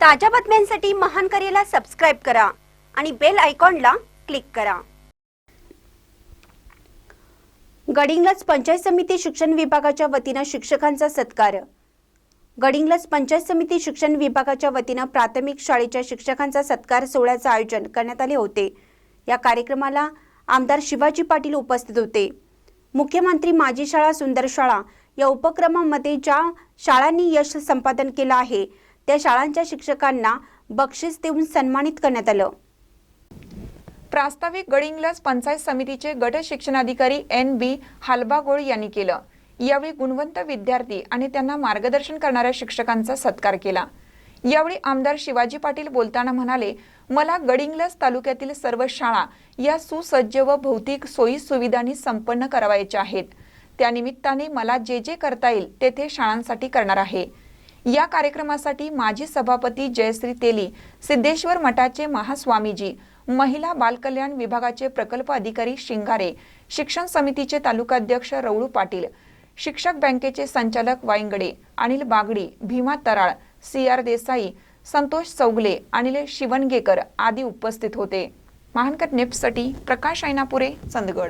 ताज्या बातम्यांसाठी महान करेला सबस्क्राईब करा आणि बेल आयकॉनला क्लिक करा. गडिंगलज पंचायत समिती शिक्षण विभागाच्या वतीनं शिक्षकांचा सत्कार. गडिंगलज पंचायत समिती शिक्षण विभागाच्या वतीनं प्राथमिक शाळेच्या शिक्षकांचा सत्कार सोहळ्याचं आयोजन करण्यात आले होते. या कार्यक्रमाला आमदार शिवाजी पाटील उपस्थित होते. मुख्यमंत्री माझी शाळा सुंदर शाळा या उपक्रमामध्ये ज्या शाळांनी यश संपादन केलं आहे त्या शाळांच्या शिक्षकांना बक्षीस देऊन सन्मानित करण्यात आलं. प्रास्ताविक गडिंगलज पंचायत समितीचे गट शिक्षणाधिकारी एन बी हालबागोळ यांनी केलं. यावेळी गुणवंत विद्यार्थी आणि त्यांना मार्गदर्शन करणाऱ्या शिक्षकांचा सत्कार केला. यावेळी आमदार शिवाजी पाटील बोलताना म्हणाले मला गडिंगलज तालुक्यातील सर्व शाळा या सुसज्ज व भौतिक सोयी सुविधांनी संपन्न करावायच्या आहेत. त्यानिमित्ताने मला जे जे करता येईल ते ते शाळांसाठी करणार आहे. या कार्यक्रमासाठी माजी सभापती जयश्री तेली सिद्धेश्वर मठाचे महास्वामीजी महिला बालकल्याण विभागाचे प्रकल्प अधिकारी शिंगारे शिक्षण समितीचे तालुकाध्यक्ष रवळू पाटील शिक्षक बँकेचे संचालक वाईंगडे अनिल बागडी भीमा तराळ सी आर देसाई संतोष चौगले अनिल शिवणगेकर आदी उपस्थित होते. महानकट नेप्ससाठी प्रकाश ऐनापुरे चंदगड.